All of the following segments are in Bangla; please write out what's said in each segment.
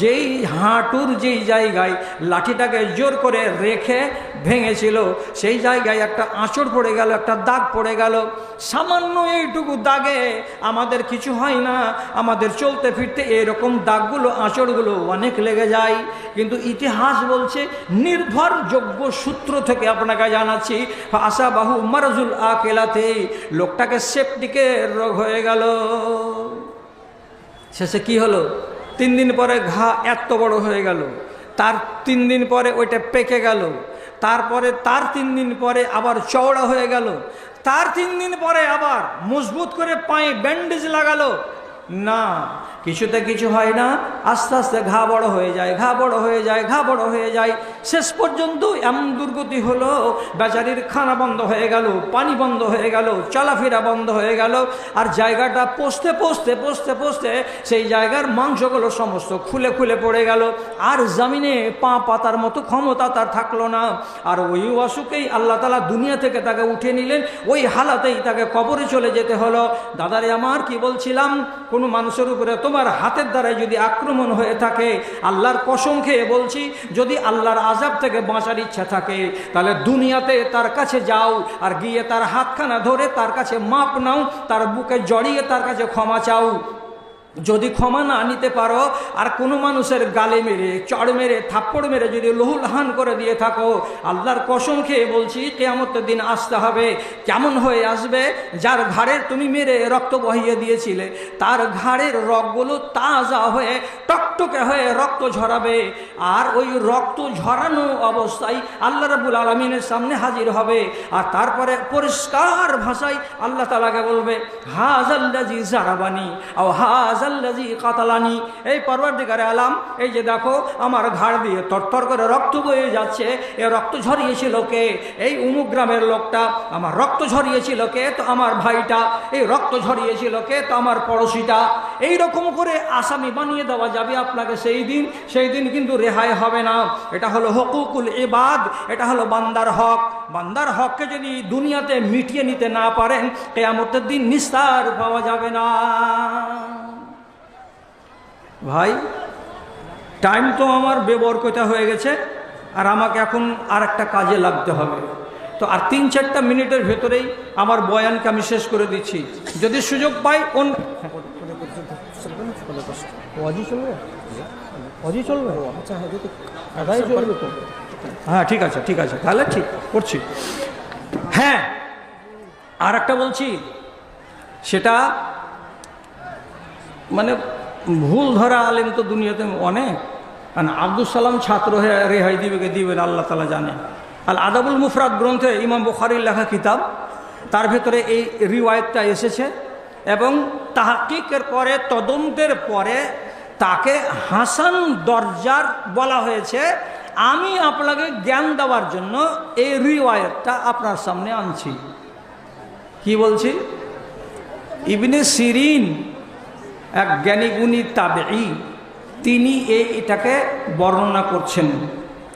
যেই হাঁটুর যেই জায়গায় লাঠিটাকে জোর করে রেখে ভেঙেছিল, সেই জায়গায় একটা আঁচড় পড়ে গেল, একটা দাগ পড়ে গেল। সামান্য এইটুকু দাগে আমাদের কিছু হয় না, আমাদের চলতে ফিরতে এরকম দাগগুলো, আঁচড়গুলো অনেক লেগে যায়। কিন্তু ইতিহাস বলছে, নির্ভরযোগ্য সূত্র থেকে আপনাকে জানাচ্ছি আশা বাহু মারাজুল আকেলাতে লোকটাকে সেপটিকে রোগ হয়ে গেল। শেষে কি হলো? তিন দিন পরে ঘা এত বড় হয়ে গেল। তার তিন দিন পরে ওইটা পেকে গেল। তারপরে তার তিন দিন পরে আবার চওড়া হয়ে গেল। তার তিন দিন পরে আবার মজবুত করে পায়ে ব্যান্ডেজ লাগালো। না কিছুতে কিছু হয় না, আস্তে আস্তে ঘা বড় হয়ে যায়, ঘা বড় হয়ে যায়, ঘা বড় হয়ে যায়। শেষ পর্যন্ত এমন দুর্গতি হলো, বেচারির খানা বন্ধ হয়ে গেল, পানি বন্ধ হয়ে গেল, চলাফেরা বন্ধ হয়ে গেল, আর জায়গাটা পোষতে পোষতে পোষতে পোষতে সেই জায়গার মাংসগুলো সমস্ত খুলে খুলে পড়ে গেল। আর জামিনে পা পাতার মতো ক্ষমতা তার থাকল না। আর ওই অসুখেই আল্লাহ তালা দুনিয়া থেকে তাকে উঠে নিলেন, ওই হালাতেই তাকে কবরে চলে যেতে হলো। দাদারে আমার কি বলছিলাম, কোনো মানুষের উপরে তোমার হাতের দ্বারাই যদি আক্রমণ হয়ে থাকে, আল্লাহর কসম খেয়ে বলছি, যদি আল্লাহর আজাব থেকে বাঁচার ইচ্ছা থাকে, তাহলে দুনিয়াতে তার কাছে যাও আর গিয়ে তার হাতখানা ধরে তার কাছে মাপ নাও, তার বুকে জড়িয়ে তার কাছে ক্ষমা চাও। যদি ক্ষমা না নিতে পারো, আর কোনো মানুষের গালে মেরে, চড় মেরে, থাপ্পড় মেরে যদি লহুলহান করে দিয়ে থাকো, আল্লাহর কসম খেয়ে বলছি, কেয়ামতের দিন আসতে হবে। কেমন হয়ে আসবে? যার ঘাড়ের তুমি মেরে রক্ত বহিয়ে দিয়েছিলে, তার ঘাড়ের রগগুলো তাজা হয়ে, টকটকে হয়ে রক্ত ঝরাবে। আর ওই রক্ত ঝরানো অবস্থায় আল্লাহ রাবুল আলমিনের সামনে হাজির হবে। আর তারপরে পরিষ্কার ভাষায় আল্লাহ তালাকে বলবে হাজ আল্লাজি জারাবানি ও হাজ কাতালানি। এই পরবর্তীকারে আলাম, এই যে দেখো, আমার ঘাড় দিয়ে তরতর করে রক্ত বয়ে যাচ্ছে, এ রক্ত ঝরিয়েছিল কে? এই উমুক গ্রামের লোকটা, আমার রক্ত ঝরিয়েছিল কে? তো আমার ভাইটা, এই রক্ত ঝরিয়েছিল কে? তো আমার পড়োশিটা। এই রকম করে আসামি বানিয়ে দেওয়া যাবে আপনাকে সেই দিন সেই দিন কিন্তু রেহাই হবে না। এটা হলো হকুকুল এবাদ এটা হলো বান্দার হক। বান্দার হককে যদি দুনিয়াতে মিটিয়ে নিতে না পারেন, কেয়ামতের দিন নিস্তার পাওয়া যাবে না। ভাই টাইম তো আমার বেবরকতা হয়ে গেছে, আর আমাকে এখন আর একটা কাজে লাগতে হবে। তো আর তিন চারটা মিনিটের ভেতরেই আমার বয়ানকে আমি শেষ করে দিচ্ছি। যদি সুযোগ পাই তো হ্যাঁ ঠিক আছে ঠিক আছে, তাহলে ঠিক, করছি। হ্যাঁ আর একটা বলছি, সেটা মানে ভুল ধরা আলেম তো দুনিয়াতে অনেক। কারণ আব্দুল সালাম ছাত্র হয়ে রেহাই দিবে কে দিবেন আল্লাহ তালা জানে। আল আদাবুল মুফরাদ গ্রন্থে ইমাম বুখারির লেখা কিতাব, তার ভেতরে এই রিওয়ায়তটা এসেছে এবং তাহাকিকের পরে, তদন্তের পরে তাকে হাসান দরজার বলা হয়েছে। আমি আপনাকে জ্ঞান দেওয়ার জন্য এই রিওয়ায়তটা আপনার সামনে আনছি। কি বলছি? ইবনে সিরিন এক জ্ঞানীগুণী তাবেই তিনি এই এটাকে বর্ণনা করছেন।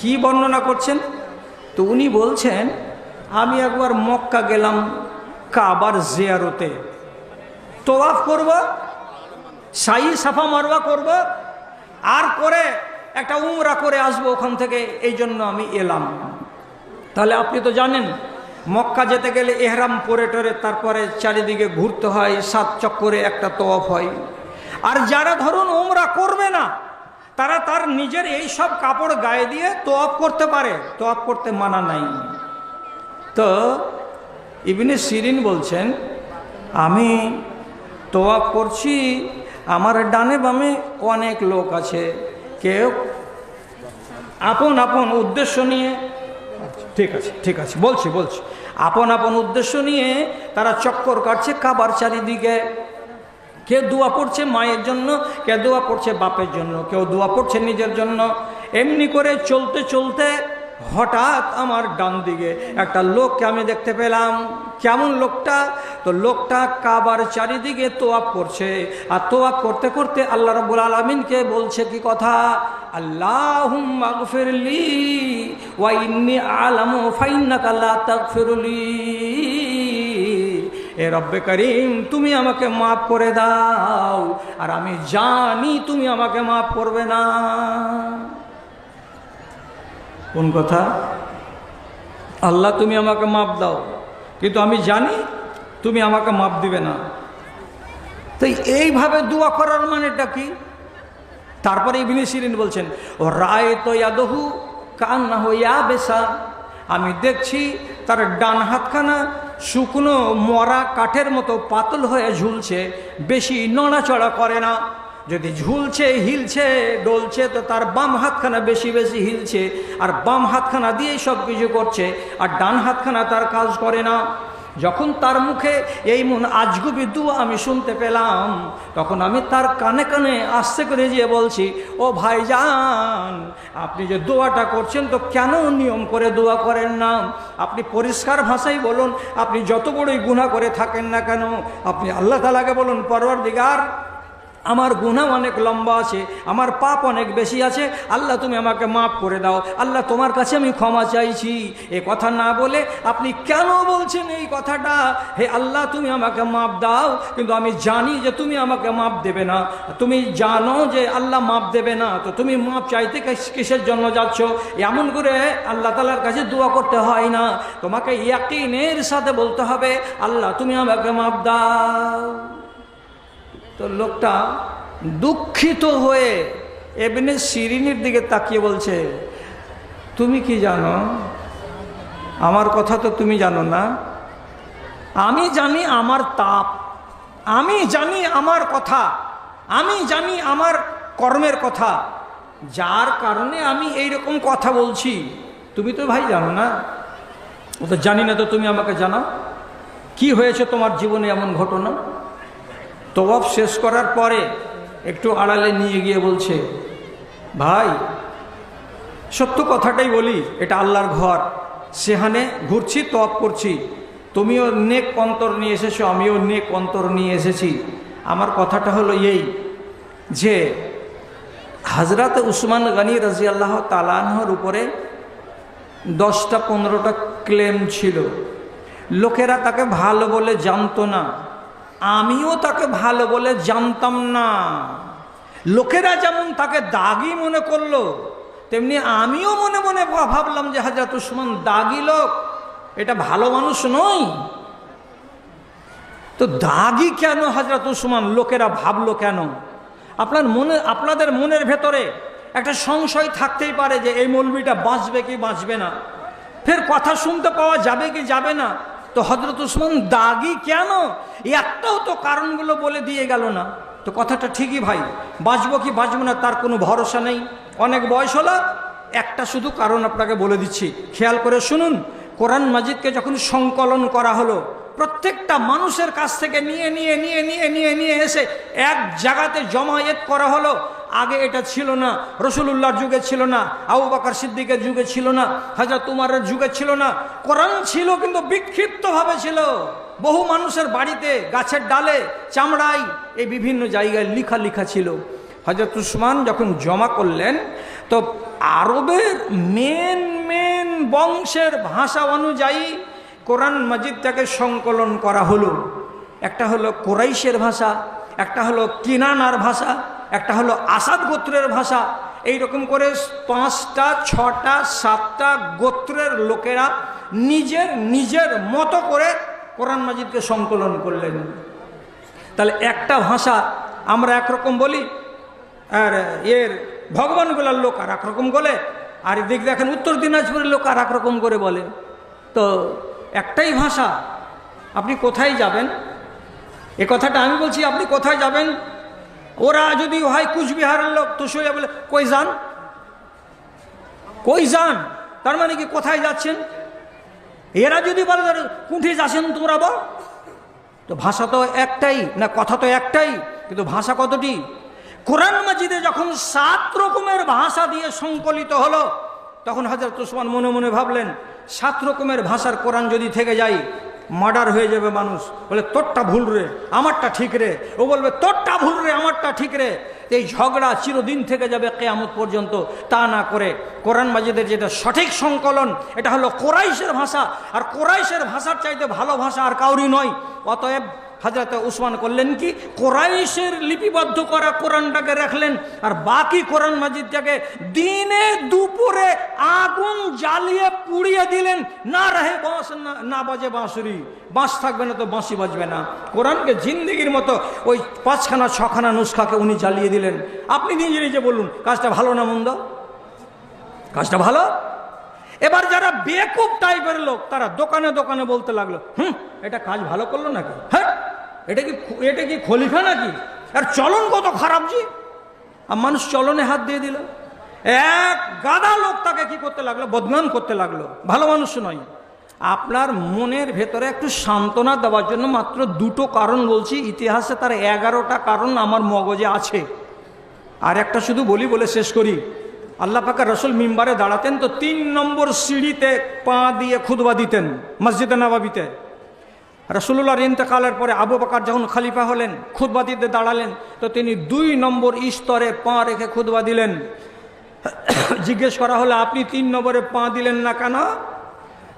কি বর্ণনা করছেন? তো উনি বলছেন, আমি একবার মক্কা গেলাম কাবার জিয়ারতে। তোয়াফ করব সাই সাফা মারওয়া করব, আর করে একটা উমরা করে আসব ওখান থেকে, এই জন্য আমি এলাম। তাহলে আপনি তো জানেন, মক্কা যেতে গেলে এহরাম পরে টরে তারপরে চারিদিকে ঘুরতে হয়, সাত চক্করে একটা তোয়াফ হয়। আর যারা ধরুন ওমরা করবে না, তারা তার নিজের এই সব কাপড় গায়ে দিয়ে তোয়াপ করতে পারে। তোয়াপ করতে মানা নাই। তো ইবনে সিরিন বলছেন, আমি তোয়াপ করছি, আমার ডানে বামে অনেক লোক আছে। কেউ আপন আপন উদ্দেশ্য নিয়ে ঠিক আছে ঠিক আছে, বলছি বলছি। আপন আপন উদ্দেশ্য নিয়ে তারা চক্কর কাটছে কাবার চারিদিকে কেউ দোয়া পড়ছে মায়ের জন্য কেউ দোয়া পড়ছে বাপের জন্য, কেউ দোয়া পড়ছে নিজের জন্য। এমনি করে চলতে চলতে হঠাৎ আমার ডান দিকে একটা লোককে আমি দেখতে পেলাম। কেমন লোকটা? তো লোকটা কাবার চারিদিকে তোয়াপ করছে। আর তোয়াপ করতে করতে আল্লাহ রবুল আলমিনকে বলছে কি কথা? আল্লাহ আলামু ফাইনাক আল্লাহ তাক এ রব্বে করিম, তুমি আমাকে মাফ করে দাও। আর আমি জানি তুমি আমাকে মাফ করবে না। কোন কথা? আল্লাহ, তুমি আমাকে মাপ দাও। কিন্তু আমি জানি তুমি আমাকে মাপ দিবে না। তো এইভাবে দোয়া করার মানেটা কি? তারপরে ইবনে সিরিন বলছেন, ও রায় তো ইয়াদহু কান্না হইয়া বেসা আমি দেখছি তার ডান হাতখানা শুকনো মরা কাঠের মতো পাতল হয়ে ঝুলছে, বেশি নড়াচড়া করে না। যদি ঝুলছে, হিলছে, ডলছে, তো তার বাম হাতখানা বেশি বেশি হিলছে, আর বাম হাতখানা দিয়েই সব কিছু করছে, আর ডান হাতখানা তার কাজ করে না। যখন তার মুখে এই মন আজগুবি দুয়া আমি শুনতে পেলাম, তখন আমি তার কানে কানে আস্তে করে যেয়ে বলছি, ও ভাইজান, আপনি যে দোয়াটা করছেন তো কেন নিয়ম করে দোয়া করেন না? আপনি পরিষ্কার ভাষাই বলুন, আপনি যত বড়ই গুণা করে থাকেন না কেন? আপনি আল্লাহ তালাকে বলুন পরবর দিগার আমার গুণা অনেক লম্বা আছে, আমার পাপ অনেক বেশি আছে, আল্লাহ তুমি আমাকে মাফ করে দাও, আল্লাহ তোমার কাছে আমি ক্ষমা চাইছি। এ কথা না বলে আপনি কেন বলছেন এই কথাটা? হে আল্লাহ, তুমি আমাকে মাপ দাও, কিন্তু আমি জানি যে তুমি আমাকে মাপ দেবে না। তুমি জানো যে আল্লাহ মাপ দেবে না, তো তুমি মাপ চাইতে কিসের জন্য যাচ্ছ? এমন করে আল্লাহ তালার কাছে দোয়া করতে হয় না। তোমাকে ইয়াকিনের সাথে বলতে হবে, আল্লাহ তুমি আমাকে মাপ দাও। তো লোকটা দুঃখিত হয়ে এমনি সিরিনির দিকে তাকিয়ে বলছে, তুমি কি জানো? আমার কথা তো তুমি জানো না। আমি জানি আমার তাপ। আমি জানি আমার কথা। আমি জানি আমার কর্মের কথা। যার কারণে আমি এই রকম কথা বলছি। তুমি তো ভাই জানো না। ও তো জানি না তো তুমি আমাকে জানাও কি হয়েছে তোমার জীবনে এমন ঘটনা? তওয়াফ শেষ করার পরে একটু আড়ালে নিয়ে গিয়ে বলছে, ভাই, সত্য কথাটাই বলি, এটা আল্লাহর ঘর। সেখানে ঘুরছি তওয়াফ করছি। তুমিও নেক অন্তর নিয়ে এসেছ, আমিও নেক অন্তর নিয়ে এসেছি। আমার কথাটা হলো এই যে হাজরাতে উসমান গানী রাজি আল্লাহ তালানহর উপরে দশটা পনেরোটা ক্লেম ছিল। লোকেরা তাকে ভালো বলে জানতো না। আমিও তাকে ভালো বলে জানতাম না। লোকেরা যেমন তাকে দাগি মনে করল, তেমনি আমিও মনে মনে ভাবলাম যে হাজরত উসমান দাগি লোক, এটা ভালো মানুষ নয়। তো দাগি কেন হাজরত উসমান? লোকেরা ভাবলো কেন? আপনার মনে, আপনাদের মনের ভেতরে একটা সংশয় থাকতেই পারে যে এই মৌলবিটা বাঁচবে কি বাঁচবে না। ফের কথা শুনতে পাওয়া যাবে কি যাবে না? তো হজরত উসমান দাগি কেন? একটাও তো কারণগুলো বলে দিয়ে গেল না। তো কথাটা ঠিকই ভাই, বাঁচবো কি বাঁচবো না তার কোনো ভরসা নেই। অনেক বয়স হলো, একটা শুধু কারণ আপনাকে বলে দিচ্ছি। খেয়াল করে শুনুন, কোরআন মাজিদকে যখন সংকলন করা হলো, প্রত্যেকটা মানুষের কাছ থেকে নিয়ে নিয়ে নিয়ে নিয়ে নিয়ে নিয়ে এসে এক জায়গাতে জমায়েত করা হলো আগে এটা ছিল না, রসুলুল্লাহর যুগে ছিল না, আবু বাকর সিদ্দিকের যুগে ছিল না হাজরত তুমারের যুগে ছিল না। কোরআন ছিল কিন্তু বিক্ষিপ্তভাবে ছিল। বহু মানুষের বাড়িতে গাছের ডালে চামড়াই এই বিভিন্ন জায়গায় লিখা লিখা ছিল। হজরত উসমান যখন জমা করলেন, তো আরবের মেন মেন বংশের ভাষা অনুযায়ী কোরআন মাজিদটাকে সংকলন করা হলো। একটা হলো কোরাইশের ভাষা, একটা হলো কিনানার ভাষা একটা হলো আসাদ গোত্রের ভাষা। এই রকম করে পাঁচটা, ছটা, সাতটা গোত্রের লোকেরা নিজের নিজের মতো করে কোরআন মাজিদকে সংকলন করলেন। তাহলে একটা ভাষা আমরা একরকম বলি, আর এর ভগবানগুলার লোক আর একরকম বলে, আর এদিক দেখেন উত্তর দিনাজপুরের লোক আর একরকম করে বলে। তো একটাই ভাষা, আপনি কোথায় যাবেন? এ কথাটা আমি বলছি, আপনি কোথায় যাবেন? ওরা যদি হয় কুচবিহারের লোক, তো সোজা বলে, কই যান? কই যান? তার মানে কি কোথায় যাচ্ছেন? এরা যদি বলে কুঠে যাচ্ছেন তোমরা বল। তো ভাষা তো একটাই, না কথা তো একটাই, কিন্তু ভাষা কতটি? কোরআন মাজিদে যখন সাত রকমের ভাষা দিয়ে সংকলিত হলো, তখন হাজার ওসমান মনে মনে ভাবলেন, সাত রকমের ভাষার কোরআন যদি থেকে যায় মার্ডার হয়ে যাবে মানুষ। বলে, তোরটা ভুল রে, আমারটা ঠিক রে। ও বলবে, তোরটা ভুল রে, আমারটা ঠিক রে। এই ঝগড়া চিরদিন থেকে যাবে কেয়ামত পর্যন্ত। তা না করে কোরআন মাজিদের যেটা সঠিক সংকলন, এটা হলো কোরাইশের ভাষা। আর কোরাইশের ভাষার চাইতে ভালো ভাষা আর কাউরি নয়। অতএব হাজরত উসমান করলেন কি? কোরাইশের লিপিবদ্ধ করা কোরআনটাকে রাখলেন আর বাকি কোরআন মাজিদটাকে দিনে দুপুরে আগুন জ্বালিয়ে পুড়িয়ে দিলেন। না রহে বাঁশ, না বাজে বাঁশুরি। বাঁশ থাকবে না তো বাঁশি বাজবে না। কোরআনকে জিন্দিগির মতো ওই পাঁচখানা, ছখানা নুস্খাকে উনি জ্বালিয়ে দিলেন। আপনি নিজে নিজে বলুন, কাজটা ভালো না মন্দ? কাজটা ভালো? এবার যারা বেকুব টাইপের লোক, তারা দোকানে দোকানে বলতে লাগল, হুম, এটা কাজ ভালো করল নাকি? হ্যাঁ এটা কি এটা কি খলিফা নাকি? আর চলন কত খারাপ জি? আর মানুষ চলনে হাত দিয়ে দিল। এক গাদা লোক তাকে কি করতে লাগল? বদনাম করতে লাগল। ভালো মানুষ নয়। আপনার মনের ভেতরে একটু সান্ত্বনা দেওয়ার জন্য মাত্র দুটো কারণ বলছি। ইতিহাসে তার এগারোটা কারণ আমার মগজে আছে। আর একটা শুধু বলি বলে শেষ করি। আল্লাহ পাকা রসুল মিম্বারে দাঁড়াতেন তো তিন নম্বর সিঁড়িতে পা দিয়ে খুদবা দিতেন, মসজিদে নবাবিতে। রসুল্লাহর ইন্তেকালের পরে আবু বাকার যখন খলিফা হলেন খুদবা দিতে দাঁড়ালেন, তো তিনি দুই নম্বর স্তরে পা রেখে খুদবা দিলেন। জিজ্ঞেস করা হলো, আপনি তিন নম্বরে পা দিলেন না কেন?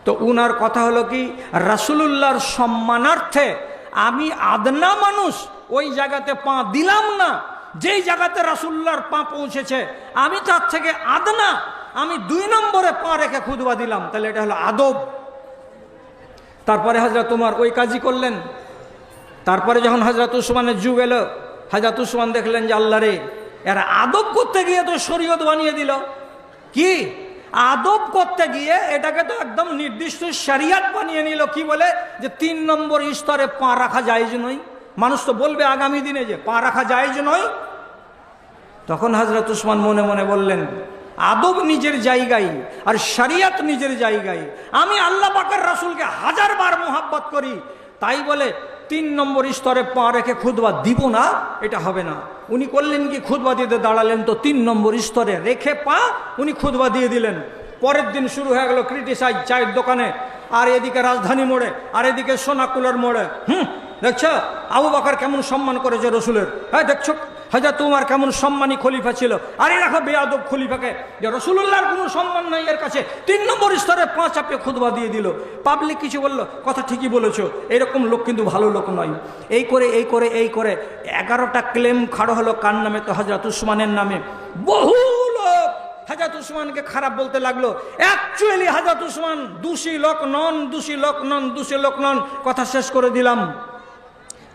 তো উনার কথা হলো কি, রাসুলুল্লাহর সম্মানার্থে আমি আদনা মানুষ, ওই জায়গাতে পা দিলাম না। যেই জায়গাতে রাসুল্লাহর পা পৌঁছেছে, আমি তার থেকে আদনা, আমি দুই নম্বরে পা রেখে খুদবা দিলাম। তাহলে এটা হলো আদব। তারপরে হাজরত তোমার ওই কাজই করলেন। তারপরে যখন হজরত উসমানের যুগ এলো হজরত উসমান দেখলেন যে আল্লাহ রে, এরা আদব করতে গিয়ে তো শরীয়ত বানিয়ে দিল। কি? আদব করতে গিয়ে এটাকে তো একদম নির্দিষ্ট শরিয়াত বানিয়ে নিল। কি বলে? যে তিন নম্বর স্তরে পা রাখা যায় যে নয়। মানুষ তো বলবে আগামী দিনে যে পা রাখা যায় নয়। তখন হজরত উসমান মনে মনে বললেন আদব নিজের জায়গায়, আর শরিয়াত নিজের জায়গায়। আমি আল্লাহ পাকের রাসুলকে হাজার বার মোহাব্বত করি, তাই বলে তিন নম্বর স্তরে পা রেখে খুদবা দিব না, এটা হবে না। উনি করলেন কি খুদবা দিতে দাঁড়ালেন তো তিন নম্বর স্তরে, রেখে পা উনি খুদবা দিয়ে দিলেন। পরের দিন শুরু হয়ে গেল ক্রিটিসাইজ চায়ের দোকানে, আর এদিকে রাজধানী মোড়ে, আর এদিকে সোনাকুলার মোড়ে। হুম, দেখছ? আবু বাকার কেমন সম্মান করেছে রসুলের। হ্যাঁ দেখছ? হাজার তোমার কেমন সম্মানী খলিফা ছিল? আরে রাখো বেয়াদব খলিফাকে। যে রসুল্লাহর কোনো সম্মান নাই এর কাছে। তিন নম্বর স্তরে পাঁচ চাপে খুদবা দিয়ে দিল। পাবলিক কিছু বলল, কথা ঠিকই বলেছ। এরকম লোক কিন্তু ভালো লোক নয়। এই করে এই করে এই করে। এগারোটা ক্লেম খাড়ো হলো কার নামে? তো হজরত উসমানের নামে। বহু লোক হাজাত উসমানকে খারাপ বলতে লাগল। অ্যাকচুয়ালি হাজাত উসমান দোষী লোক নন, দোষী লোক নন, দোষী লোক নন। কথা শেষ করে দিলাম।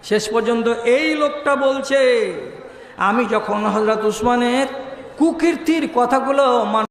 শেষ পর্যন্ত এই লোকটা বলছে আমি যখন হজরত উসমানের কুকীর্তির কথাগুলো